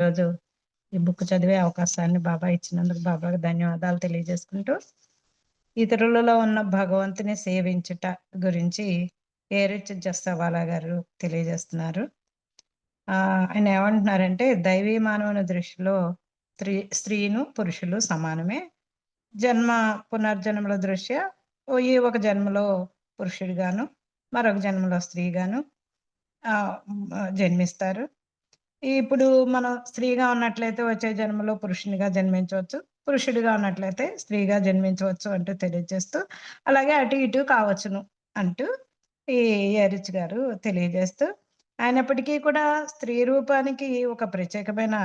ఈరోజు ఈ బుక్ చదివే అవకాశాన్ని బాబా ఇచ్చినందుకు బాబాకి ధన్యవాదాలు తెలియజేసుకుంటూ ఇతరులలో ఉన్న భగవంతుని సేవించుట గురించి ఏరిచ్ జస్తవాలా గారు తెలియజేస్తున్నారు. ఆయన ఏమంటున్నారంటే దైవీ మానవుని దృష్టిలో స్త్రీ స్త్రీను పురుషులు సమానమే. జన్మ పునర్జన్మల దృష్ట్యా ఓ ఈ ఒక జన్మలో పురుషుడిగాను మరొక జన్మలో స్త్రీగాను జన్మిస్తారు. ఇప్పుడు మనం స్త్రీగా ఉన్నట్లయితే వచ్చే జన్మలో పురుషునిగా జన్మించవచ్చు. పురుషుడిగా ఉన్నట్లయితే స్త్రీగా జన్మించవచ్చు అంటూ తెలియజేస్తూ అలాగే అటు ఇటు కావచ్చును అంటూ ఈ ఎరిచ్ గారు తెలియజేస్తూ అయినప్పటికీ కూడా స్త్రీ రూపానికి ఒక ప్రత్యేకమైన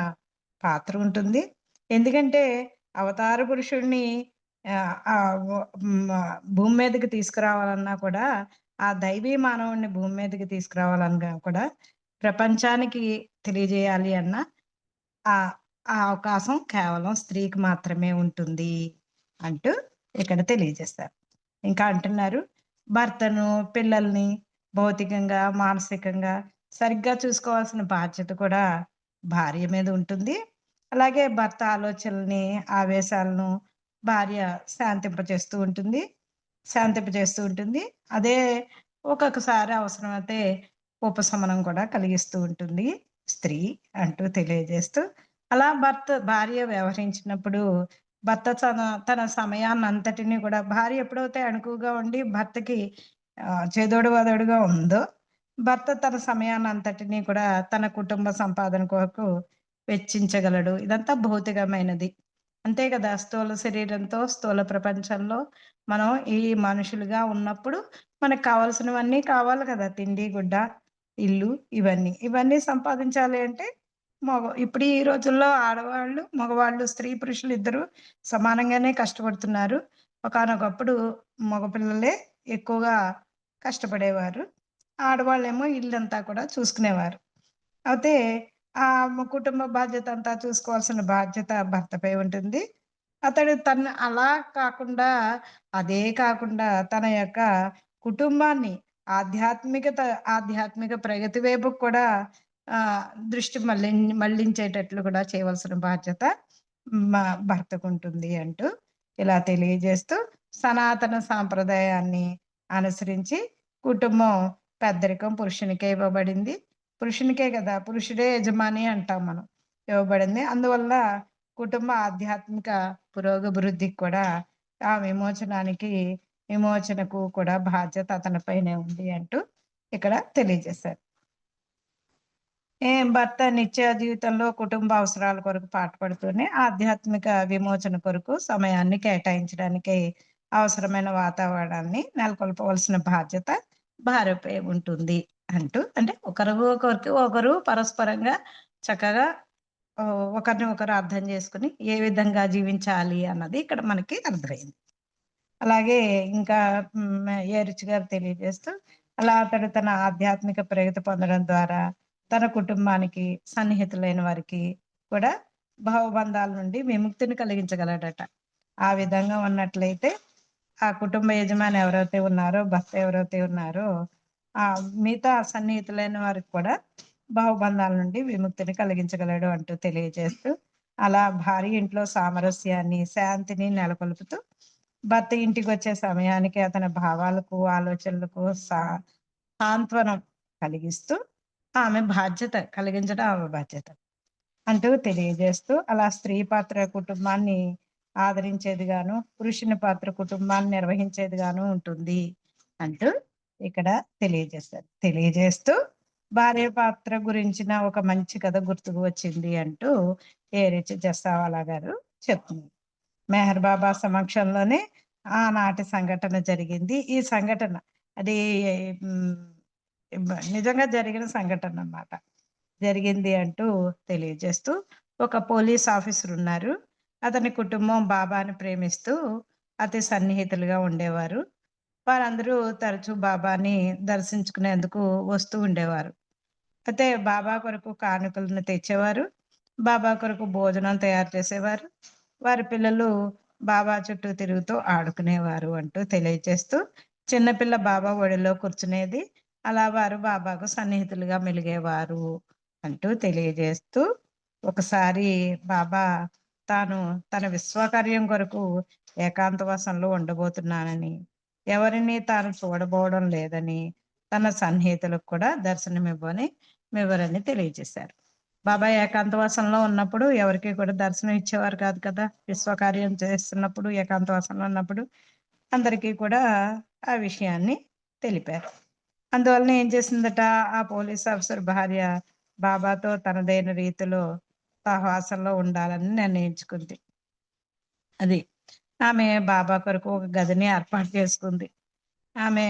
పాత్ర ఉంటుంది. ఎందుకంటే అవతార పురుషుడిని భూమి మీదకి తీసుకురావాలన్నా కూడా ఆ దైవీ మానవుడిని భూమి మీదకి తీసుకురావాలన్నా కూడా ప్రపంచానికి తెలియజేయాలి అన్న ఆ ఆ అవకాశం కేవలం స్త్రీకి మాత్రమే ఉంటుంది అంటూ ఇక్కడ తెలియజేస్తారు. ఇంకా అంటున్నారు భర్తను పిల్లల్ని భౌతికంగా మానసికంగా సరిగ్గా చూసుకోవాల్సిన బాధ్యత కూడా భార్య మీద ఉంటుంది. అలాగే భర్త ఆలోచనల్ని ఆవేశాలను భార్య శాంతింపజేస్తూ ఉంటుంది శాంతింపజేస్తూ ఉంటుంది. అదే ఒక్కొక్కసారి అవసరమైతే ఉపశమనం కూడా కలిగిస్తూ ఉంటుంది. స్త్రీ అంటూ తెలియజేస్తూ. అలా భర్త భార్య వ్యవహరించినప్పుడు భర్త తన తన సమయాన్ని అంతటిని కూడా భార్య ఎప్పుడైతే అణుకుగా ఉండి భర్తకి చేదోడు వదోడుగా ఉందో భర్త తన సమయాన్ని అంతటిని కూడా తన కుటుంబ సంపాదన కొరకు వెచ్చించగలడు. ఇదంతా భౌతికమైనది. అంతే కదా స్థూల శరీరంతో స్థూల ప్రపంచంలో మనం ఈ మనుషులుగా ఉన్నప్పుడు మనకు కావాల్సినవన్నీ కావాలి కదా తిండి గుడ్డ. ఇల్లు ఇవన్నీ. ఇవన్నీ సంపాదించాలి అంటే మగ ఇప్పుడు ఈ రోజుల్లో ఆడవాళ్ళు మగవాళ్ళు స్త్రీ పురుషులు ఇద్దరు సమానంగానే కష్టపడుతున్నారు. ఒకానొకప్పుడు మగపిల్లలే ఎక్కువగా కష్టపడేవారు. ఆడవాళ్ళేమో ఇల్లంతా కూడా చూసుకునేవారు. అయితే ఆ కుటుంబ బాధ్యత అంతా చూసుకోవాల్సిన బాధ్యత భర్తపై ఉంటుంది. అతడు తను అలా కాకుండా అదే కాకుండా తన యొక్క కుటుంబాన్ని ఆధ్యాత్మికత ఆధ్యాత్మిక ప్రగతి వైపు కూడా ఆ దృష్టి మళ్ళి మళ్ళించేటట్లు కూడా చేయవలసిన బాధ్యత మా భర్తకు ఉంటుంది అంటూ ఇలా తెలియజేస్తూ సనాతన సాంప్రదాయాన్ని అనుసరించి కుటుంబం పెద్దరికం పురుషునికే ఇవ్వబడింది. పురుషునికే కదా పురుషుడే యజమాని అంటాం మనం ఇవ్వబడింది. అందువల్ల కుటుంబ ఆధ్యాత్మిక పురోగభివృద్ధికి కూడా ఆ విమోచనానికి విమోచనకు కూడా బాధ్యత అతనిపైనే ఉంది అంటూ ఇక్కడ తెలియజేశారు. ఏం భర్త నిత్య జీవితంలో కుటుంబ అవసరాల కొరకు పాటుపడుతూనే ఆధ్యాత్మిక విమోచన కొరకు సమయాన్ని కేటాయించడానికి అవసరమైన వాతావరణాన్ని నెలకొల్పవలసిన బాధ్యత భార్యపై ఉంటుంది అంటూ అంటే ఒకరు ఒకరికి ఒకరు పరస్పరంగా చక్కగా ఒకరిని ఒకరు అర్థం చేసుకుని ఏ విధంగా జీవించాలి అన్నది ఇక్కడ మనకి అర్థమైంది. అలాగే ఇంకా ఏ ఏరిచ్ గారు తెలియజేస్తూ అలా అతడు తన ఆధ్యాత్మిక ప్రగతి పొందడం ద్వారా తన కుటుంబానికి సన్నిహితులైన వారికి కూడా భావబంధాల నుండి విముక్తిని కలిగించగలడట. ఆ విధంగా ఉన్నట్లయితే ఆ కుటుంబ యజమాని ఎవరైతే ఉన్నారో భర్త ఎవరైతే ఉన్నారో ఆ మిగతా సన్నిహితులైన వారికి కూడా భావబంధాల నుండి విముక్తిని కలిగించగలడు అంటూ తెలియజేస్తూ అలా భార్య ఇంట్లో సామరస్యాన్ని శాంతిని నెలకొల్పుతూ భర్త ఇంటికి వచ్చే సమయానికి అతని భావాలకు ఆలోచనలకు సా సాంత్వనం కలిగిస్తూ ఆమె బాధ్యత కలిగించడం ఆమె బాధ్యత అంటూ తెలియజేస్తూ అలా స్త్రీ పాత్ర కుటుంబాన్ని ఆదరించేది గాను పురుషుని పాత్ర కుటుంబాన్ని నిర్వహించేది గాను ఉంటుంది అంటూ ఇక్కడ తెలియజేస్తారు తెలియజేస్తూ భార్య పాత్ర గురించిన ఒక మంచి కథ గుర్తుకు వచ్చింది అంటూ ఏరిచి జస్సావాలా గారు చెప్తున్నారు. మెహర్ బాబా సమక్షంలోనే ఆనాటి సంఘటన జరిగింది. ఈ సంఘటన అది నిజంగా జరిగిన సంఘటన అన్నమాట. జరిగింది అంటూ తెలియజేస్తూ ఒక పోలీస్ ఆఫీసర్ ఉన్నారు. అతని కుటుంబం బాబాని ప్రేమిస్తూ అతి సన్నిహితులుగా ఉండేవారు. వారందరూ తరచూ బాబాని దర్శించుకునేందుకు వస్తూ ఉండేవారు. అయితే బాబా కొరకు కానుకలను తెచ్చేవారు. బాబా కొరకు భోజనం తయారు చేసేవారు. వారి పిల్లలు బాబా చుట్టూ తిరుగుతూ ఆడుకునేవారు అంటూ తెలియజేస్తూ చిన్నపిల్ల బాబా ఒడిలో కూర్చునేది. అలా వారు బాబాకు సన్నిహితులుగా మెలిగేవారు అంటూ తెలియజేస్తూ ఒకసారి బాబా తాను తన విశ్వకార్యం కొరకు ఏకాంతవాసంలో ఉండబోతున్నానని ఎవరిని తాను చూడబోవడం లేదని తన సన్నిహితులకు కూడా దర్శనమివ్వని వివరణ తెలియజేశారు. బాబా ఏకాంతవాసంలో ఉన్నప్పుడు ఎవరికి కూడా దర్శనం ఇచ్చేవారు కాదు కదా. విశ్వకార్యం చేస్తున్నప్పుడు ఏకాంతవాసంలో ఉన్నప్పుడు అందరికీ కూడా ఆ విషయాన్ని తెలిపారు. అందువలన ఏం చేసిందట? ఆ పోలీస్ ఆఫీసర్ భార్య బాబాతో తనదైన రీతిలో సహవాసంలో ఉండాలని నిర్ణయించుకుంది. అది ఆమె బాబా కొరకు ఒక గదిని ఏర్పాటు చేసుకుంది. ఆమె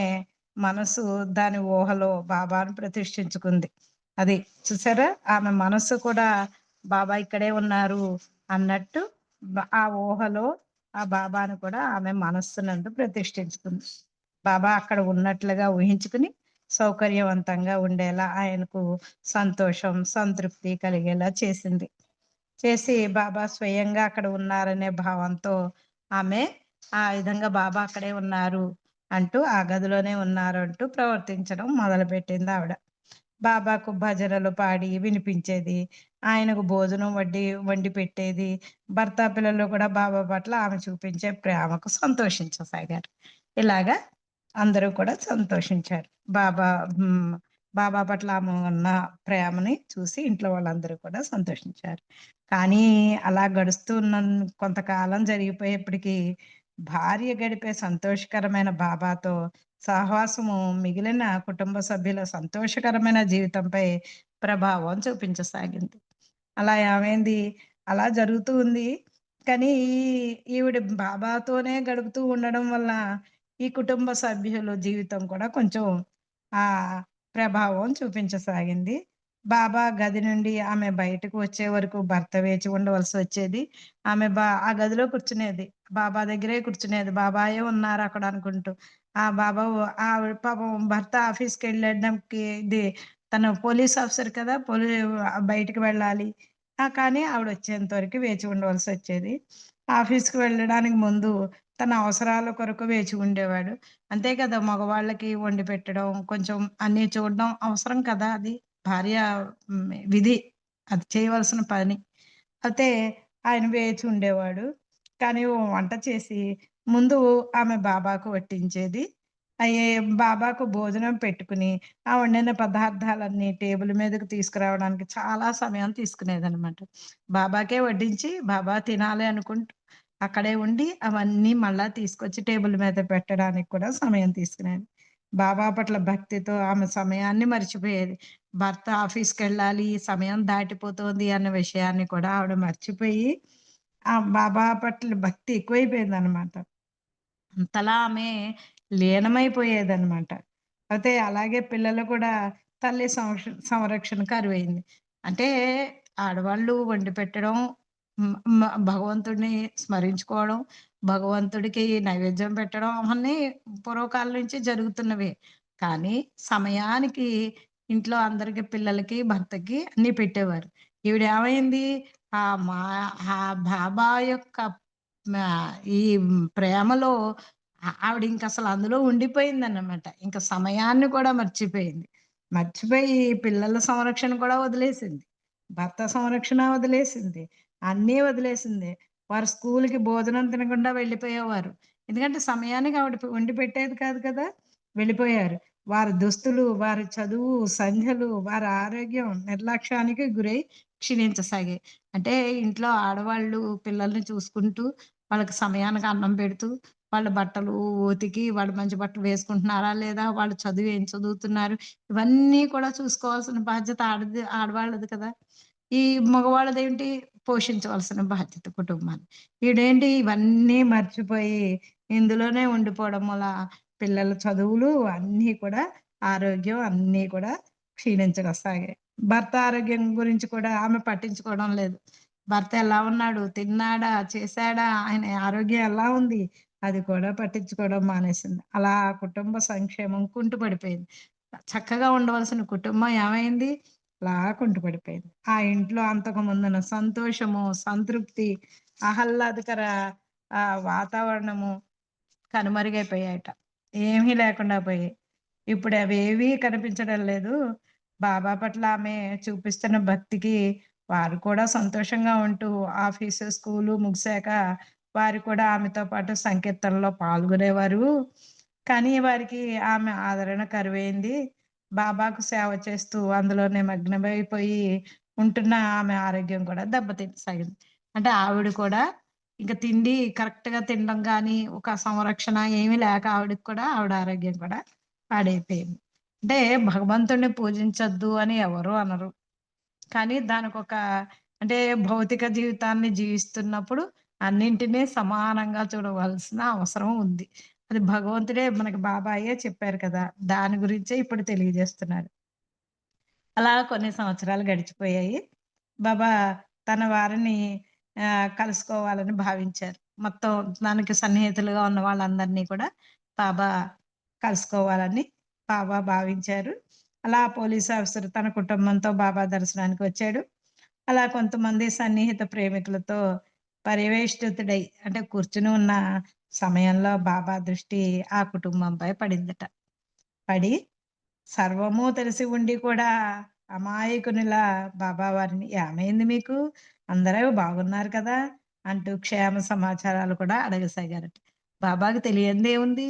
మనసు దాని ఊహలో బాబాను ప్రతిష్ఠించుకుంది. అది చూసారా? ఆమె మనసు కూడా బాబా ఇక్కడే ఉన్నారు అన్నట్టు ఆ ఊహలో ఆ బాబాను కూడా ఆమె మనస్సునందు ప్రతిష్ఠించుకుంది. బాబా అక్కడ ఉన్నట్లుగా ఊహించుకుని సౌకర్యవంతంగా ఉండేలా ఆయనకు సంతోషం సంతృప్తి కలిగేలా చేసింది. చేసి బాబా స్వయంగా అక్కడ ఉన్నారనే భావంతో ఆమె ఆ విధంగా బాబా అక్కడే ఉన్నారు అంటూ ఆ గదిలోనే ఉన్నారు అంటూ ప్రవర్తించడం మొదలుపెట్టింది ఆవిడ. బాబాకు భజనలు పాడి వినిపించేది. ఆయనకు భోజనం వడ్డీ వండి పెట్టేది. భర్త పిల్లలు కూడా బాబా పట్ల ఆమె చూపించే ప్రేమకు సంతోషించసాగారు ఇలాగా అందరూ కూడా సంతోషించారు. బాబా బాబా పట్ల ఆమె ఉన్న ప్రేమని చూసి ఇంట్లో వాళ్ళందరూ కూడా సంతోషించారు. కానీ అలా గడుస్తున్న కొంతకాలం జరిగిపోయేప్పటికీ భార్య గడిపే సంతోషకరమైన బాబాతో సహవాసము మిగిలిన కుటుంబ సభ్యుల సంతోషకరమైన జీవితంపై ప్రభావం చూపించసాగింది. అలా ఏమైంది? అలా జరుగుతూ ఉంది. కానీ ఈవిడ బాబాతోనే గడుపుతూ ఉండడం వల్ల ఈ కుటుంబ సభ్యుల జీవితం కూడా కొంచెం ఆ ప్రభావం చూపించసాగింది. బాబా గది నుండి ఆమె బయటకు వచ్చే వరకు భర్త వేచి ఉండవలసి వచ్చేది. ఆమె బా ఆ గదిలో కూర్చునేది. బాబా దగ్గరే కూర్చునేది. బాబాయే ఉన్నారు అక్కడ అనుకుంటూ. ఆ బాబా ఆ పాపం భర్త ఆఫీస్కి వెళ్ళడానికి ఇది తను పోలీస్ ఆఫీసర్ కదా పోలీ బయటకు వెళ్ళాలి. కానీ ఆవిడ వచ్చేంత వరకు వేచి ఉండవలసి వచ్చేది. ఆఫీస్కి వెళ్ళడానికి ముందు తన అవసరాల కొరకు వేచి ఉండేవాడు. అంతే కదా మగవాళ్ళకి వండి పెట్టడం కొంచెం అన్ని చూడడం అవసరం కదా అది. భార్య విధి అది చేయవలసిన పని. అయితే ఆయన వేచి ఉండేవాడు. కానీ వంట చేసి ముందు ఆమె బాబాకు వడ్డించేది. అయ్యే బాబాకు భోజనం పెట్టుకుని ఆ వండిన పదార్థాలన్నీ టేబుల్ మీదకి తీసుకురావడానికి చాలా సమయం తీసుకునేది అనమాట బాబాకే వడ్డించి బాబా తినాలి అనుకుంటూ అక్కడే ఉండి అవన్నీ మళ్ళా తీసుకొచ్చి టేబుల్ మీద పెట్టడానికి కూడా సమయం తీసుకునేది. బాబా పట్ల భక్తితో ఆమె సమయాన్ని మర్చిపోయేది. భర్త ఆఫీస్కి వెళ్ళాలి సమయం దాటిపోతుంది అన్న విషయాన్ని కూడా ఆవిడ మర్చిపోయి ఆ బాబా పట్ల భక్తి ఎక్కువైపోయింది అనమాట అంతలా ఆమె లీనమైపోయేదనమాట అయితే అలాగే పిల్లలు కూడా తల్లి సంరక్షణ అరువైంది. అంటే ఆడవాళ్ళు వండి పెట్టడం భగవంతుడిని స్మరించుకోవడం భగవంతుడికి నైవేద్యం పెట్టడం అవన్నీ పూర్వకాలం నుంచి జరుగుతున్నవి. కానీ సమయానికి ఇంట్లో అందరికి పిల్లలకి భర్తకి అన్ని పెట్టేవారు. ఈవిడేమైంది? ఆ మా ఆ బాబా యొక్క ఈ ప్రేమలో ఆవిడ ఇంక అసలు అందులో ఉండిపోయిందన్నమాట. ఇంకా సమయాన్ని కూడా మర్చిపోయింది. మర్చిపోయి పిల్లల సంరక్షణ కూడా వదిలేసింది. భర్త సంరక్షణ వదిలేసింది. అన్నీ వదిలేసింది. వారు స్కూల్కి భోజనం తినకుండా వెళ్ళిపోయేవారు. ఎందుకంటే సమయానికి ఆవిడ వండి పెట్టేది కాదు కదా వెళ్ళిపోయారు. వారి దుస్తులు వారి చదువు సంధ్యలు వారి ఆరోగ్యం నిర్లక్ష్యానికి గురై క్షీణించసాగాయి. అంటే ఇంట్లో ఆడవాళ్ళు పిల్లల్ని చూసుకుంటూ వాళ్ళకి సమయానికి అన్నం పెడుతూ వాళ్ళ బట్టలు ఉతికి వాళ్ళు మంచి బట్టలు వేసుకుంటున్నారా లేదా వాళ్ళు చదువు ఏం చదువుతున్నారు ఇవన్నీ కూడా చూసుకోవాల్సిన బాధ్యత ఆడది ఆడవాళ్ళది కదా. ఈ మగవాళ్ళది ఏంటి పోషించవలసిన బాధ్యత కుటుంబాన్ని ఈడేంటి? ఇవన్నీ మర్చిపోయి ఇందులోనే ఉండిపోవడం వల్ల పిల్లల చదువులు అన్నీ కూడా ఆరోగ్యం అన్నీ కూడా క్షీణించగసాగాయి భర్త ఆరోగ్యం గురించి కూడా ఆమె పట్టించుకోవడం లేదు. భర్త ఎలా ఉన్నాడు? తిన్నాడా? చేశాడా? ఆయన ఆరోగ్యం ఎలా ఉంది? అది కూడా పట్టించుకోవడం మానేసింది. అలా కుటుంబ సంక్షేమం కుంటుపడిపోయింది. చక్కగా ఉండవలసిన కుటుంబం ఏమైంది? అలా కుంటుపడిపోయింది ఆ ఇంట్లో అంతకు ముందున సంతోషము సంతృప్తి ఆహ్లాదకర ఆ వాతావరణము కనుమరుగైపోయాయట ఏమీ లేకుండా పోయి ఇప్పుడు అవేవీ కనిపించడం లేదు బాబా పట్ల ఆమె చూపిస్తున్న భక్తికి వారు కూడా సంతోషంగా ఉంటూ ఆఫీసు, స్కూలు ముగిసాక వారు కూడా ఆమెతో పాటు సంకీర్తనలో పాల్గొనేవారు. కానీ వారికి ఆమె ఆదరణ కరువైంది. బాబాకు సేవ చేస్తూ అందులోనే మగ్నమైపోయి ఉంటున్న ఆమె ఆరోగ్యం కూడా దెబ్బతినసాగింది. అంటే ఆవిడ కూడా ఇంక తిండి కరెక్ట్‌గా తినడం కానీ ఒక సంరక్షణ ఏమీ లేక ఆవిడకి కూడా ఆవిడ ఆరోగ్యం కూడా పాడైపోయింది. అంటే భగవంతుడిని పూజించొద్దు అని ఎవరు అనరు. కానీ దానికి ఒక అంటే భౌతిక జీవితాన్ని జీవిస్తున్నప్పుడు అన్నింటినీ సమానంగా చూడవలసిన అవసరం ఉంది. అది భగవంతుడే మనకి బాబాయే చెప్పారు కదా! దాని గురించే ఇప్పుడు తెలియజేస్తున్నారు. అలా కొన్ని సంవత్సరాలు గడిచిపోయాయి. బాబా తన వారిని కలుసుకోవాలని భావించారు. మొత్తం తనకి సన్నిహితులుగా ఉన్న వాళ్ళందరినీ కూడా బాబా కలుసుకోవాలని బాబా భావించారు. అలా పోలీస్ ఆఫీసర్ తన కుటుంబంతో బాబా దర్శనానికి వచ్చాడు. అలా కొంతమంది సన్నిహిత ప్రేమికులతో పర్యవేష్టితుడై అంటే కూర్చుని ఉన్న సమయంలో బాబా దృష్టి ఆ కుటుంబంపై పడిందట. పడి సర్వము తెలిసి ఉండి కూడా అమాయకునిలా బాబా వారిని "ఏమైంది మీకు? అందరూ బాగున్నారు కదా!" అంటూ క్షేమ సమాచారాలు కూడా అడగసాగారట. బాబాకి తెలియందేముంది?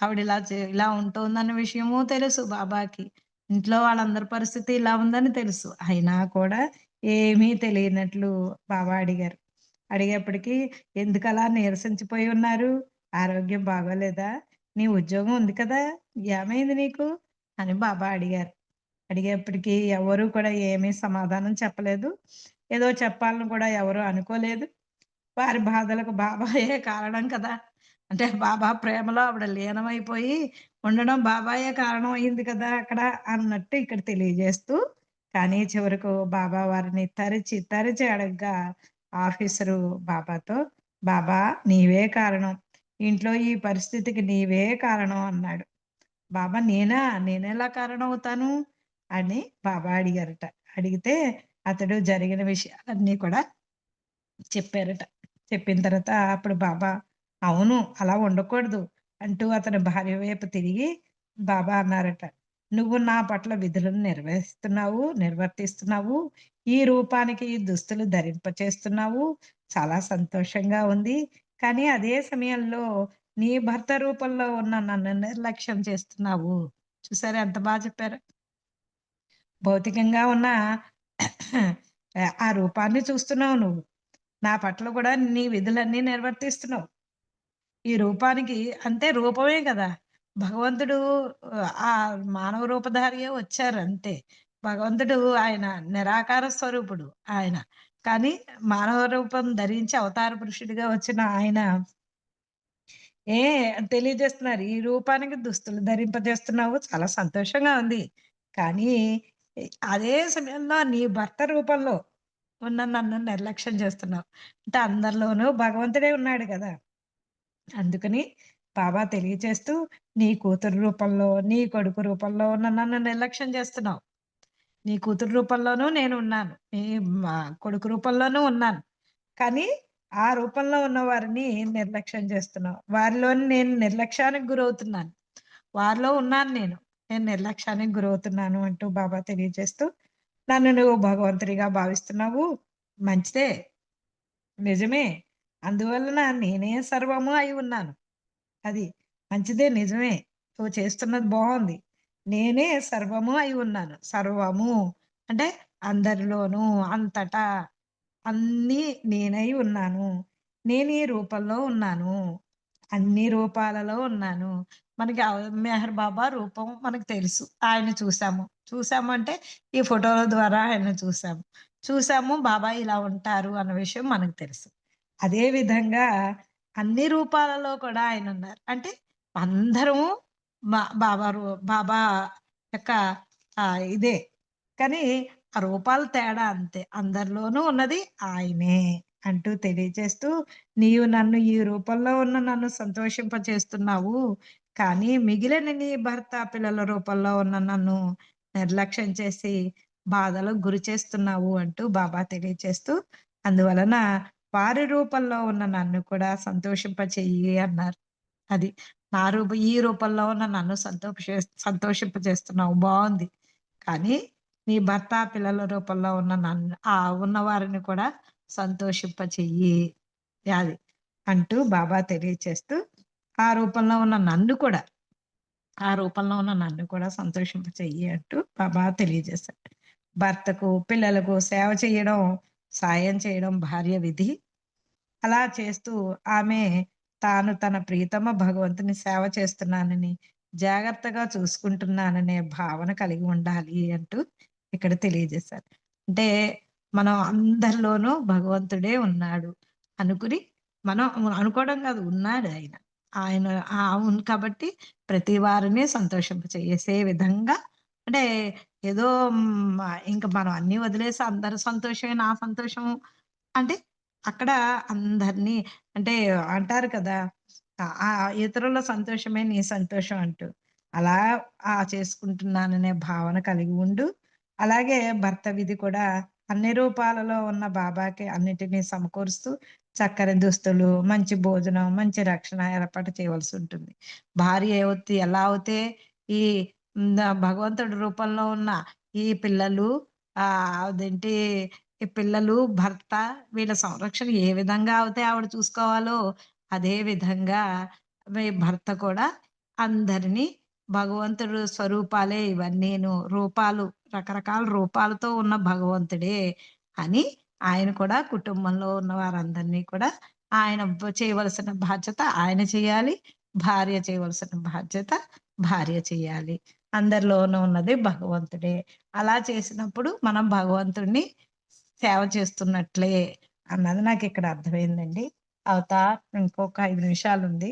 ఆవిడ ఇలా ఇలా ఉంటుందన్న విషయము తెలుసు బాబాకి. ఇంట్లో వాళ్ళందరి పరిస్థితి ఇలా ఉందని తెలుసు. అయినా కూడా ఏమీ తెలియనట్లు బాబా అడిగారు. అడిగేప్పటికి "ఎందుకలా నీరసించిపోయి ఉన్నారు? ఆరోగ్యం బాగోలేదా? నీ ఉద్యోగం ఉంది కదా! ఏమైంది నీకు?" అని బాబా అడిగారు. అడిగేప్పటికీ ఎవరు కూడా ఏమీ సమాధానం చెప్పలేదు. ఏదో చెప్పాలని కూడా ఎవరు అనుకోలేదు. వారి బాధలకు బాబాయే కారణం కదా! అంటే బాబా ప్రేమలో ఆవిడ లీనమైపోయి ఉండడం బాబాయే కారణం అయింది కదా! అక్కడ అన్నట్టు ఇక్కడ తెలియజేస్తూ, కానీ చివరకు బాబా వారిని తరిచి, తరిచి అడగ్గా ఆఫీసరు బాబాతో "బాబా నీవే కారణం. ఇంట్లో ఈ పరిస్థితికి నీవే కారణం" అన్నాడు. బాబా నేనా? నేనెలా కారణమవుతాను? అని బాబా అడిగారట. అడిగితే అతడు జరిగిన విషయాలన్నీ కూడా చెప్పారట. చెప్పిన తర్వాత అప్పుడు బాబా "అవును. అలా ఉండకూడదు" అంటూ అతని భార్య వైపు తిరిగి బాబా అన్నారట. "నువ్వు నా పట్ల విధులను నిర్వహిస్తున్నావు నిర్వర్తిస్తున్నావు. ఈ రూపానికి ఈ దుస్తులు ధరింపచేస్తున్నావు. చాలా సంతోషంగా ఉంది. కానీ అదే సమయంలో నీ భర్త రూపంలో ఉన్న నన్ను నిర్లక్ష్యం చేస్తున్నావు." చూసారా ఎంత బాగా చెప్పారు భౌతికంగా ఉన్న ఆ రూపాన్ని చూస్తున్నావు నువ్వు. నా పట్ల కూడా నీ విధులన్నీ నిర్వర్తిస్తున్నావు. ఈ రూపానికి అంతే రూపమే కదా! భగవంతుడు ఆ మానవ రూపధారియే వచ్చారు అంతే. భగవంతుడు ఆయన నిరాకార స్వరూపుడు ఆయన. కానీ మానవ రూపం ధరించి అవతార పురుషుడిగా వచ్చిన ఆయన ఏ తెలియజేస్తున్నారు. ఈ రూపానికి దుస్తులు ధరింపజేస్తున్నావు. చాలా సంతోషంగా ఉంది. కానీ అదే సమయంలో నీ భర్త రూపంలో ఉన్న నన్ను నిర్లక్ష్యం చేస్తున్నావు. అంటే అందరిలోనూ భగవంతుడే ఉన్నాడు కదా అందుకని బాబా తెలియచేస్తూ నీ కూతురు రూపంలో, నీ కొడుకు రూపంలో ఉన్న నన్ను నిర్లక్ష్యం చేస్తున్నావు. నీ కూతురు రూపంలోనూ నేను ఉన్నాను నీ మా కొడుకు రూపంలోనూ ఉన్నాను. కానీ ఆ రూపంలో ఉన్న వారిని నిర్లక్ష్యం చేస్తున్నావు. వారిలోని నేను నిర్లక్ష్యానికి గురవుతున్నాను. వారిలో ఉన్నాను నేను. నేను నిర్లక్ష్యానికి గురవుతున్నాను అంటూ బాబా తెలియజేస్తూ, నన్ను నువ్వు భగవంతుడిగా భావిస్తున్నావు. మంచిదే. నిజమే. అందువలన నేనే సర్వము అయి ఉన్నాను. అది. మంచిదే నిజమే. నువ్వు చేస్తున్నది బాగుంది నేనే సర్వము అయి ఉన్నాను. సర్వము అంటే అందరిలోనూ, అంతటా అన్నీ నేనై ఉన్నాను. నేను ఈ రూపంలో ఉన్నాను. అన్ని రూపాలలో ఉన్నాను. మనకి మెహర్ బాబా రూపం మనకు తెలుసు. ఆయన చూసాము. చూసాము అంటే ఈ ఫోటోల ద్వారా ఆయన చూసాము. చూసాము బాబా ఇలా ఉంటారు అన్న విషయం మనకు తెలుసు. అదే విధంగా అన్ని రూపాలలో కూడా ఆయన ఉన్నారు అంటే అందరము బాబా రూ బాబా యొక్క ఇదే. కానీ ఆ రూపాల తేడా అంతే. అందరిలోనూ ఉన్నది ఆయనే అంటూ తెలియజేస్తూ, నీవు నన్ను ఈ రూపంలో ఉన్న నన్ను సంతోషింపచేస్తున్నావు. కానీ మిగిలిన నీ భర్త, పిల్లల రూపంలో ఉన్న నన్ను నిర్లక్ష్యం చేసి బాధలకు గురి చేస్తున్నావు అంటూ బాబా తెలియజేస్తూ అందువలన వారి రూపంలో ఉన్న నన్ను కూడా సంతోషింపచేయి అన్నారు. అది. నా రూప ఈ రూపంలో ఉన్న నన్ను సంతోష సంతోషింపజేస్తున్నావు బాగుంది కానీ నీ భర్త, పిల్లల రూపంలో ఉన్న నన్ను ఆ ఉన్నవారిని కూడా సంతోషింప చెయ్యి. అది. అంటూ బాబా తెలియచేస్తూ, ఆ రూపంలో ఉన్న నన్ను కూడా, ఆ రూపంలో ఉన్న నన్ను కూడా సంతోషింప చెయ్యి అంటూ బాబా తెలియజేశాడు భర్తకు, పిల్లలకు సేవ చేయడం, సాయం చేయడం భార్య విధి. అలా చేస్తూ ఆమె తాను తన ప్రీతమ్మ భగవంతుని సేవ చేస్తున్నానని, జాగ్రత్తగా చూసుకుంటున్నాననే భావన కలిగి ఉండాలి అంటూ ఇక్కడ తెలియజేశారు. అంటే మనం అందరిలోనూ భగవంతుడే ఉన్నాడు అనుకుని, మనం అనుకోవడం కాదు ఉన్నాడు ఆయన ఆయన అవును కాబట్టి ప్రతి వారిని సంతోషింపచేసే విధంగా అంటే ఏదో ఇంకా ఇంక మనం అన్ని వదిలేసి అందరి సంతోషమే నా సంతోషం అంటే అక్కడ అందరినీ అంటే అంటారు కదా! ఆ ఇతరుల సంతోషమే నీ సంతోషం అంటూ. అలా ఆ! చేసుకుంటున్నాననే భావన కలిగి ఉండు. అలాగే భర్త విధి కూడా అన్ని రూపాలలో ఉన్న బాబాకి అన్నిటిని సమకూరుస్తూ చక్కని దుస్తులు, మంచి భోజనం, మంచి రక్షణ ఏర్పాటు చేయవలసి ఉంటుంది. భార్య అవుతే ఎలా అవుతే ఈ భగవంతుడి రూపంలో ఉన్న ఈ పిల్లలు ఆహ్, అదేంటి ఈ పిల్లలు, భర్త వీళ్ళ సంరక్షణ ఏ విధంగా అయితే ఆవిడ చూసుకోవాలో, అదే విధంగా మీ భర్త కూడా అందరినీ భగవంతుడు స్వరూపాలే ఇవన్నీను. రూపాలు రకరకాల రూపాలతో ఉన్న భగవంతుడే అని ఆయన కూడా కుటుంబంలో ఉన్న వారందరినీ కూడా ఆయన చేయవలసిన బాధ్యత ఆయన చేయాలి. భార్య చేయవలసిన బాధ్యత భార్య చేయాలి. అందరిలోనూ ఉన్నది భగవంతుడే. అలా చేసినప్పుడు మనం భగవంతుడిని సేవ చేస్తున్నట్లే అన్నది నాకు ఇక్కడ అర్థమైందండి. అవతార్ ఇంకొక ఐదు నిమిషాలు ఉంది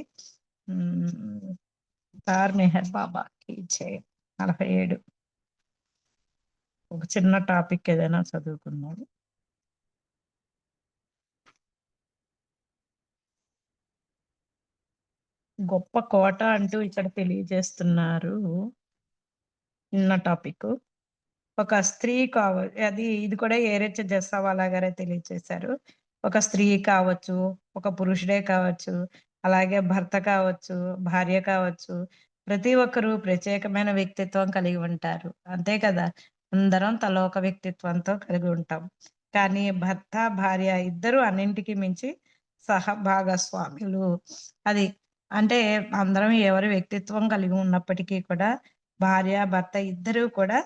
అవతార్ మెహర్ బాబాకి జై. 47 ఒక చిన్న టాపిక్ ఏదైనా చదువుకున్నాడు గొప్ప కోట అంటూ ఇక్కడ తెలియజేస్తున్నారు. చిన్న టాపిక్ ఒక స్త్రీ కావ అది ఇది కూడా ఏరెచ్చ జస్సావాలా గారే తెలియచేశారు. ఒక స్త్రీ కావచ్చు, ఒక పురుషుడే కావచ్చు, అలాగే భర్త కావచ్చు, భార్య కావచ్చు, ప్రతి ఒక్కరు ప్రత్యేకమైన వ్యక్తిత్వం కలిగి ఉంటారు. అంతే కదా! అందరం తలో ఒక వ్యక్తిత్వంతో కలిగి ఉంటాం. కానీ భర్త, భార్య ఇద్దరూ అన్నింటికి మించి సహభాగస్వాములు. అది. అంటే అందరం ఎవరి వ్యక్తిత్వం కలిగి ఉన్నప్పటికీ కూడా భార్య, భర్త ఇద్దరూ కూడా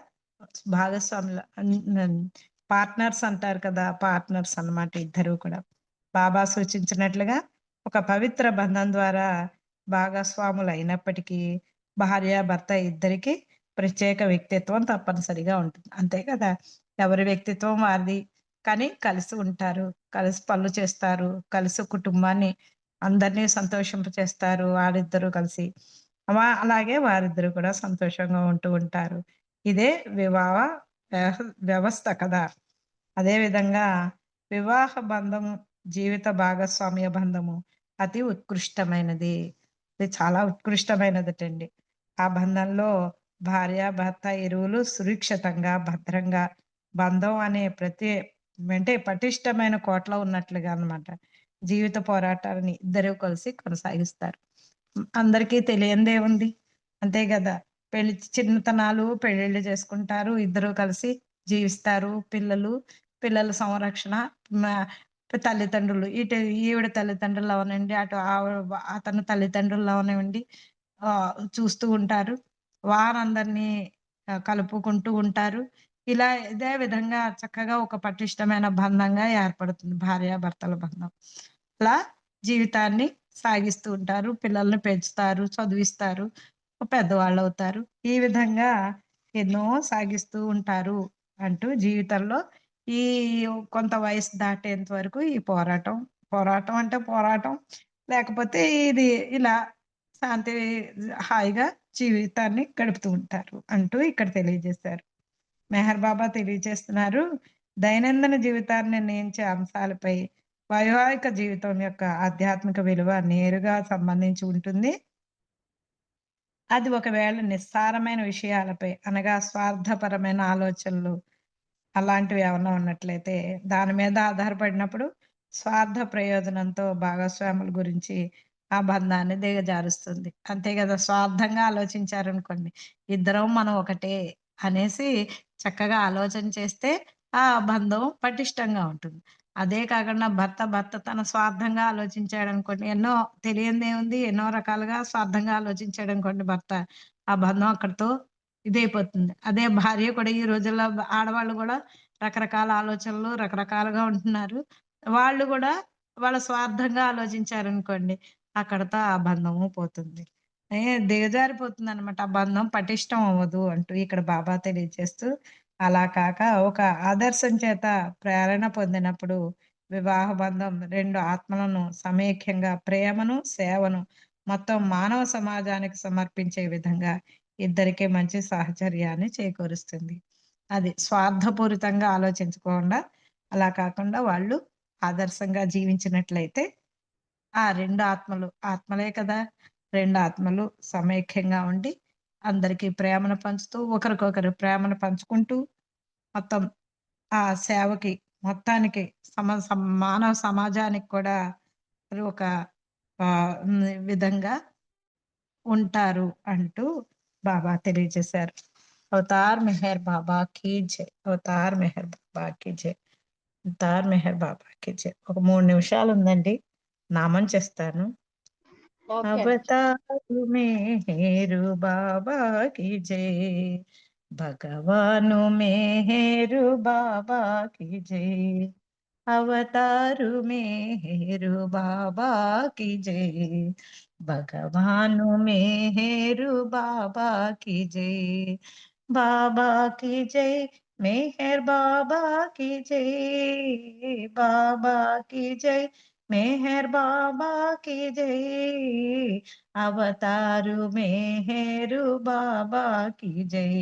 భాగస్వాముల పార్ట్నర్స్ అంటారు కదా! పార్ట్నర్స్ అన్నమాట ఇద్దరూ కూడా. బాబా సూచించినట్లుగా ఒక పవిత్ర బంధం ద్వారా భాగస్వాములు అయినప్పటికీ భార్య, భర్త ఇద్దరికీ ప్రత్యేక వ్యక్తిత్వం తప్పనిసరిగా ఉంటుంది. అంతే కదా! ఎవరి వ్యక్తిత్వం వారిది. కానీ కలిసి ఉంటారు. కలిసి పనులు చేస్తారు. కలిసి కుటుంబాన్ని అందరినీ సంతోషింపచేస్తారు వారిద్దరూ కలిసి. అలాగే వారిద్దరూ కూడా సంతోషంగా ఉంటూ ఉంటారు. ఇదే వివాహ వ్యవస్థ కదా! అదే విధంగా వివాహ బంధము, జీవిత భాగస్వామ్య బంధము అతి ఉత్కృష్టమైనది. ఇది చాలా ఉత్కృష్టమైనదటండి. ఆ బంధంలో భార్య, భర్త ఇరువులు సురక్షితంగా, భద్రంగా బంధం అనే ప్రతి అంటే పటిష్టమైన కోటలో ఉన్నట్లుగా అనమాట జీవిత పోరాటాలని ఇద్దరూ కలిసి కొనసాగిస్తారు. అందరికీ తెలియందే తెలియనిదేముంది. అంతే కదా పెళ్ళి చిన్నతనాలు పెళ్ళిళ్ళు చేసుకుంటారు. ఇద్దరు కలిసి జీవిస్తారు. పిల్లలు, పిల్లల సంరక్షణ తల్లిదండ్రులు ఇటు ఈవిడ తల్లిదండ్రులు అవనండి, అటు అతను తల్లిదండ్రులు అవనివ్వండి చూస్తూ ఉంటారు. వారందరినీ కలుపుకుంటూ ఉంటారు. ఇలా ఇదే విధంగా చక్కగా ఒక పటిష్టమైన బంధంగా ఏర్పడుతుంది భార్యాభర్తల బంధం. అలా జీవితాన్ని సాగిస్తూ ఉంటారు. పిల్లల్ని పెంచుతారు, చదివిస్తారు. పెద్దవాళ్ళు అవుతారు ఈ విధంగా ఎన్నో సాగిస్తూ ఉంటారు అంటూ జీవితంలో ఈ కొంత వయసు దాటేంత వరకు ఈ పోరాటం, పోరాటం అంటే పోరాటం లేకపోతే ఇది ఇలా శాంతి హాయిగా జీవితాన్ని గడుపుతూ ఉంటారు అంటూ ఇక్కడ తెలియజేశారు. మెహర్ బాబా తెలియజేస్తున్నారు. దైనందిన జీవితాన్ని నిర్ణయించే అంశాలపై వైవాహిక జీవితం యొక్క ఆధ్యాత్మిక విలువ నేరుగా సంబంధించి ఉంటుంది. అది ఒకవేళ నిస్సారమైన విషయాలపై అనగా స్వార్థపరమైన ఆలోచనలు అలాంటివి ఏమన్నా ఉన్నట్లయితే దాని మీద ఆధారపడినప్పుడు స్వార్థ ప్రయోజనంతో భాగస్వాముల గురించి ఆ బంధాన్ని దిగజారుస్తుంది. అంతే కదా స్వార్థంగా ఆలోచించారనుకోండి, ఇద్దరం మనం ఒకటే అనేసి చక్కగా ఆలోచన చేస్తే ఆ బంధం పటిష్టంగా ఉంటుంది. అదే కాకుండా భర్త, భర్త తన స్వార్థంగా ఆలోచించాడు అనుకోండి ఎన్నో తెలియనిదేముంది ఎన్నో రకాలుగా స్వార్థంగా ఆలోచించాడు అనుకోండి భర్త, ఆ బంధం అక్కడితో ఇదైపోతుంది. అదే భార్య కూడా ఈ రోజుల్లో ఆడవాళ్ళు కూడా రకరకాల ఆలోచనలు, రకరకాలుగా ఉంటున్నారు. వాళ్ళు కూడా వాళ్ళ స్వార్థంగా ఆలోచించారనుకోండి, అక్కడతో ఆ బంధము పోతుంది. ఏ దిగజారిపోతుందనమాట. ఆ బంధం పటిష్టం అవ్వదు అంటూ ఇక్కడ బాబా తెలియజేస్తూ, అలా కాక ఒక ఆదర్శం చేత ప్రేరణ పొందినప్పుడు వివాహ బంధం రెండు ఆత్మలను సమైక్యంగా ప్రేమను, సేవను మొత్తం మానవ సమాజానికి సమర్పించే విధంగా ఇద్దరికీ మంచి సాహచర్యాన్ని చేకూరుస్తుంది. అది స్వార్థపూరితంగా ఆలోచించకుండా, అలా కాకుండా వాళ్ళు ఆదర్శంగా జీవించినట్లయితే, ఆ రెండు ఆత్మలు ఆత్మలే కదా! రెండు ఆత్మలు సమైక్యంగా ఉండి, అందరికీ ప్రేమను పంచుతూ, ఒకరికొకరు ప్రేమను పంచుకుంటూ, మొత్తం ఆ సేవకి మొత్తానికి సమ మానవ సమాజానికి కూడా ఒక విధంగా ఉంటారు అంటూ బాబా తెలియజేశారు. అవతార్ మెహర్ బాబా కీ జై. అవతార్ మెహర్ బాబా కీ జై. అవతార్ మెహర్ బాబా కీ జై. ఒక మూడు నిమిషాలు ఉందండి నామం చేస్తాను. ఓకే అండి. అవతారు మెహరు బాబా కీ జై. భగవాను మెహరు బాబా కీ జై. అవతారు మెహరు బాబా కీ జై. భగవాను మెహరు బాబా కీ జై. బాబా కీ జై. మెహర్ బాబా కీ జై. బాబా కీ జై. మెహర్ బాబా కీ జై. అవతారు మెహరు బాబా కీ జై.